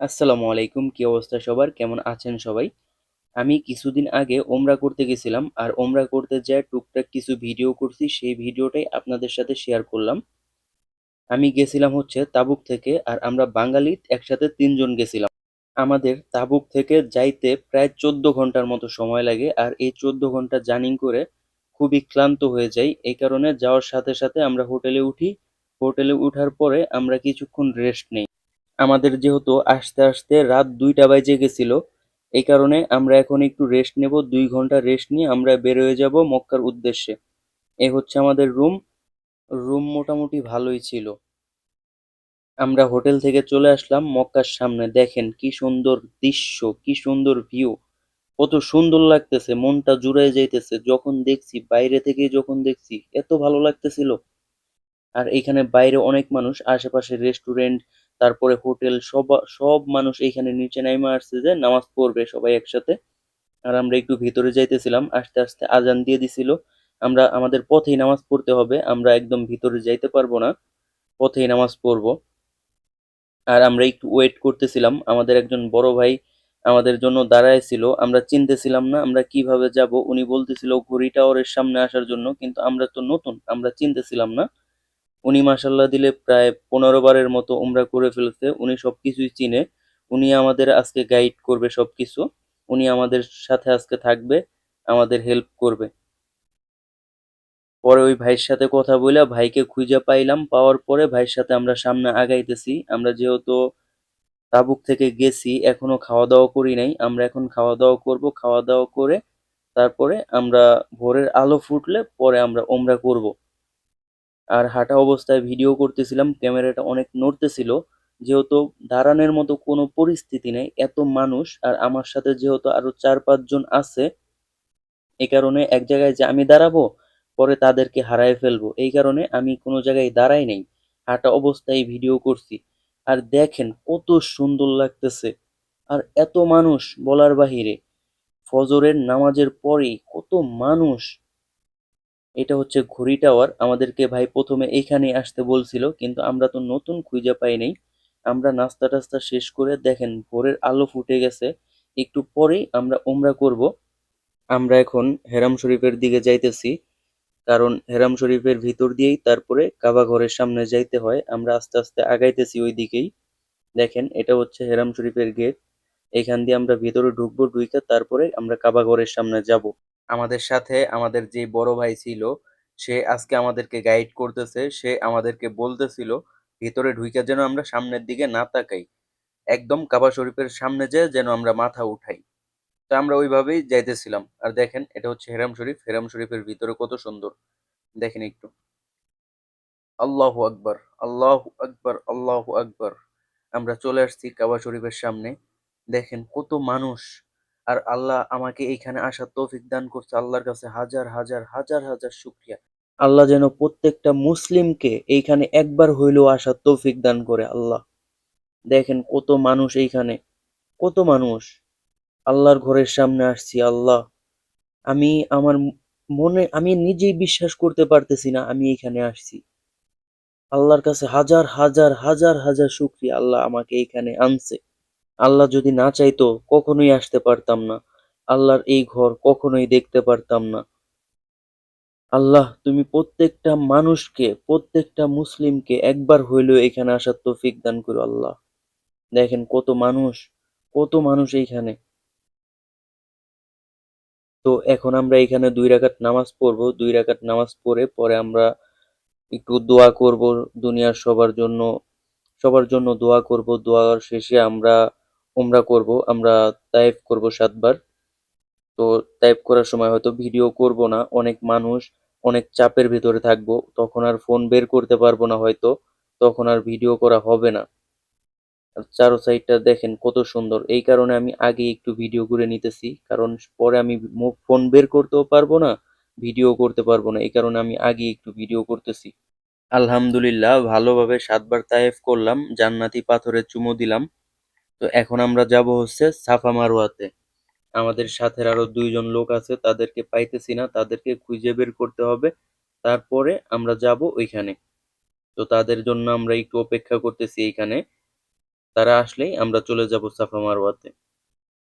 আসসালামু আলাইকুম, কি অবস্থা সবার? কেমন আছেন সবাই? আমি কিছুদিন আগে ওমরা করতে গেছিলাম আর ওমরা করতে যেয়ে টুকটাক কিছু ভিডিও করছি, সেই ভিডিওটাই আপনাদের সাথে শেয়ার করলাম। আমি গেছিলাম হচ্ছে তাবুক থেকে আর আমরা বাঙালি একসাথে তিনজন গেছিলাম। আমাদের তাবুক থেকে যাইতে প্রায় চোদ্দ ঘণ্টার মতো সময় লাগে আর এই চোদ্দ ঘণ্টা জার্নি করে খুবই ক্লান্ত হয়ে যাই। এই কারণে যাওয়ার সাথে সাথে আমরা হোটেলে উঠি। হোটেলে উঠার পরে আমরা কিছুক্ষণ রেস্ট নেই। আমাদের যেহেতু আসতে আসতে রাত দুইটা বাজে গেছিল, এই কারণে আমরা এখন একটু রেস্ট নেব, দুই ঘণ্টা রেস্ট নিয়ে আমরা বের হয়ে যাব মক্কার উদ্দেশ্যে। এ হচ্ছে আমাদের রুম রুম মোটামুটি ভালোই ছিল। আমরা হোটেল থেকে চলে আসলাম মক্কার সামনে, দেখেন কি সুন্দর দৃশ্য, কি সুন্দর ভিউ কত সুন্দর লাগতেছে, মনটা জুড়ে যাইতেছে। যখন দেখছি, বাইরে থেকে যখন দেখছি, এত ভালো লাগতেছিল। আর এখানে বাইরে অনেক মানুষ, আশেপাশে রেস্টুরেন্ট তারপরে হোটেল, সব সব মানুষ এইখানে নিচে নাইমা আসছে যে নামাজ পড়বে সবাই একসাথে। আর আমরা একটু ভিতরে যাইতেছিলাম, আস্তে আস্তে আজান দিয়ে দিছিল। আমরা, আমাদের পথেই নামাজ পড়তে হবে, আমরা একদম ভিতরে যাইতে পারব না, পথেই নামাজ পড়ব। আর আমরা একটু ওয়েট করতেছিলাম, আমাদের একজন বড় ভাই আমাদের জন্য দাঁড়ায় ছিল আমরা চিনতেছিলাম না, আমরা কীভাবে যাব, উনি বলতেছিল ঘড়ি টাওয়ারের সামনে আসার জন্য, কিন্তু আমরা তো নতুন, আমরা চিনতেছিলাম না। উনি মাসাল্লাহ দিলে প্রায় পনেরো বারের মতো উমরা করে ফেলছে। উনি সবকিছুই চিনে। উনি আমাদের আজকে গাইড করবে সবকিছু। উনি আমাদের সাথে আজকে থাকবে, আমাদের হেল্প করবে। পরে ওই ভাইয়ের সাথে কথা বলে ভাইকে খুঁজে পাইলাম। পাওয়ার পরে ভাইয়ের সাথে আমরা সামনে আগাইতেছি। আমরা যেহেতু তাবুক থেকে গেছি, এখনও খাওয়া দাওয়া করি নাই। আমরা এখন খাওয়া দাওয়া করব। খাওয়া দাওয়া করে তারপরে আমরা ভোরের আলো ফুটলে পরে আমরা ওমরা করব। আর হাঁটা অবস্থায় ভিডিও করতেছিলাম, ক্যামেরাটা অনেক নড়তেছিল। যেহেতু দাঁড়ানোর মতো কোনো পরিস্থিতি নেই, এত মানুষ, আর আমার সাথে যেহেতু আরও চার পাঁচজন আছে, এই কারণে এক জায়গায় যে আমি দাঁড়াবো, পরে তাদেরকে হারায় ফেলব। এই কারণে আমি কোনো জায়গায় দাঁড়াই নাই, হাঁটা অবস্থায় ভিডিও করছি। আর দেখেন কত সুন্দর লাগতেছে, আর এত মানুষ বলার বাহিরে, ফজরের নামাজের পরেই কত মানুষ এটা হচ্ছে ঘড়ি টাওয়ার। আমাদেরকে ভাই প্রথমে এইখানে আসতে বলছিল, কিন্তু আমরা তো নতুন খুঁজে পাই নাই। আমরা নাস্তা টাস্তা শেষ করে দেখেন ভোরের আলো ফুটে গেছে। একটু পরেই আমরা ওমরা করব। আমরা এখন হেরাম শরীফের দিকে যাইতেছি, কারণ হেরাম শরীফের ভিতর দিয়েই তারপরে কাবা ঘরের সামনে যাইতে হয়। আমরা আস্তে আস্তে আগাইতেছি ওই দিকেই দেখেন, এটা হচ্ছে হেরাম শরীফের গেট। এখান দিয়ে আমরা ভিতরে ঢুকবো ঢুকে তারপরে আমরা কাবা ঘরের সামনে যাব। আমাদের সাথে আমাদের যে বড় ভাই ছিল, সে আজকে আমাদেরকে গাইড করতেছে, সে আমাদেরকে বলতেছিল, ভিতরে ঢুকে যেন আমরা সামনের দিকে না তাকাই। একদম কাবা শরীফের সামনে যেয়ে যেন আমরা মাথা উঠাই। তো আমরা ওইভাবেই যাইতেছিলাম। আর দেখেন, এটা হচ্ছে হেরাম শরীফ। হেরাম শরীফের ভিতরে কত সুন্দর। দেখেন একটু। আল্লাহ আকবর আল্লাহ আকবর আল্লাহ আকবর। আমরা চলে আসছি কাবা শরীফের সামনে। দেখেন কত মানুষ। আর আল্লাহ আমাকে এইখানে আসার তৌফিক দান করছে আল্লাহর কাছে হাজার হাজার হাজার হাজার শুক্রিয়া। আল্লাহ যেন প্রত্যেকটা মুসলিমকে এইখানে একবার হইলেও আসার তৌফিক দান করে আল্লাহ। দেখেন কত মানুষ এইখানে, কত মানুষ। আল্লাহর ঘরের সামনে আসছি, আল্লাহ। আমি আমার মনে, আমি নিজেই বিশ্বাস করতে পারতেছি না আমি এখানে আসছি। আল্লাহর কাছে হাজার হাজার হাজার হাজার শুক্রিয়া আল্লাহ আমাকে এখানে আনছে। আল্লাহ যদি না চাইতো, কখনোই আসতে পারতাম না। আল্লাহর এই ঘর কখনোই দেখতে পারতাম না। আল্লাহ, তুমি প্রত্যেকটা মানুষকে, প্রত্যেকটা মুসলিমকে একবার হইলেও এখানে আসার তৌফিক দান করো আল্লাহ। দেখেন কত মানুষ কত মানুষ এইখানে। তো এখন আমরা এখানে দুই রাকাত নামাজ পড়ব। দুই রাকাত নামাজ পড়ে পরে আমরা একটু দোয়া করব দুনিয়ার সবার জন্য। সবার জন্য দোয়া করব। দোয়ার শেষে আমরা উমরা করব, আমরা তায়েফ করব সাতবার। তো টাইপ করার সময় হয়তো ভিডিও করব না, অনেক মানুষ অনেক চাপের ভিতরে থাকব, তখন আর ফোন বের করতে পারব না হয়তো, তখন আর ভিডিও করা হবে না। আর চারো সাইডটা দেখেন কত সুন্দর, এই কারণে আমি আগে একটু ভিডিও করে নিতেছি, কারণ পরে আমি ফোন বের করতেও পারব না ভিডিও করতে পারব না, এই কারণে আমি আগে একটু ভিডিও করতেছি। আলহামদুলিল্লাহ, ভালোভাবে সাতবার তায়েফ করলাম, জান্নাতি পাথরে চুমো দিলাম। তো এখন আমরা যাব হচ্ছে সাফা মারোয়াতে আমাদের সাথে আরও দুইজন লোক আছে, তাদেরকে পাইতেছি না, তাদেরকে খুঁজে বের করতে হবে। তারপরে আমরা যাব ওইখানে। তো তাদের জন্য আমরা একটু অপেক্ষা করতেছি এইখানে। তারা আসলেই আমরা চলে যাব সাফা মারোয়াতে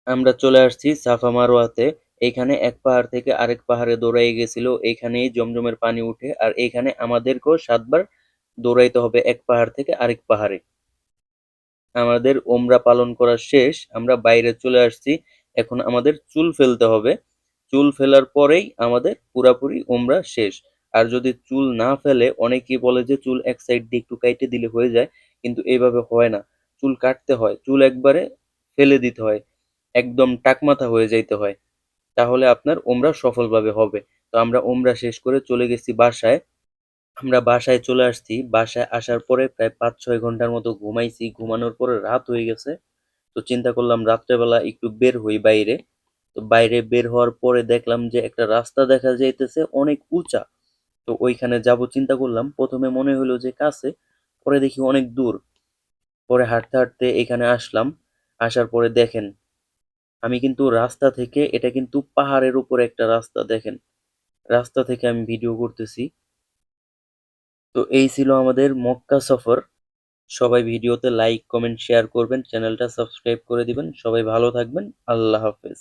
আমরা চলে আসছি সাফা মারোয়াতে এইখানে এক পাহাড় থেকে আরেক পাহাড়ে দৌড়াই গেছিল। এইখানেই জমজমের পানি উঠে, আর এইখানে আমাদেরকেও সাতবার দৌড়াইতে হবে এক পাহাড় থেকে আরেক পাহাড়ে। আমাদের ওমরা পালন করা শেষ, আমরা বাইরে চলে আসছি। এখন আমাদের চুল ফেলতে হবে। চুল ফেলার পরেই আমাদের পুরাপুরি ওমরা শেষ। আর যদি চুল না ফেলে, অনেকেই বলে যে চুল এক সাইড দিয়ে একটু কাইটে দিলে হয়ে যায়, কিন্তু এইভাবে হয় না। চুল কাটতে হয়, চুল একবারে ফেলে দিতে হয়, একদম টাকমাথা হয়ে যাইতে হয়। তাহলে আপনার ওমরা সফলভাবে হবে। তো আমরা ওমরা শেষ করে চলে গেছি বাসায়। আমরা বাসায় চলে আসছি। বাসায় আসার পরে প্রায় পাঁচ ছয় ঘণ্টার মতো ঘুমাইছি। ঘুমানোর পরে রাত হয়ে গেছে। তো চিন্তা করলাম রাত্রেবেলা একটু বের হই বাইরে। তো বাইরে বের হওয়ার পরে দেখলাম যে একটা রাস্তা দেখা যাইতেছে অনেক উঁচা। তো ওইখানে যাব চিন্তা করলাম। প্রথমে মনে হলো যে কাছে, পরে দেখি অনেক দূর। পরে হাঁটতে হাঁটতে এখানে আসলাম। আসার পরে দেখেন, আমি কিন্তু রাস্তা থেকে, এটা কিন্তু পাহাড়ের উপরে একটা রাস্তা দেখেন। রাস্তা থেকে আমি ভিডিও করতেছি। তো এই ছিল আমাদের মক্কা সফর। সবাই ভিডিওতে লাইক কমেন্ট শেয়ার করবেন। চ্যানেলটা সাবস্ক্রাইব করে দিবেন। সবাই ভালো থাকবেন। আল্লাহ হাফেজ।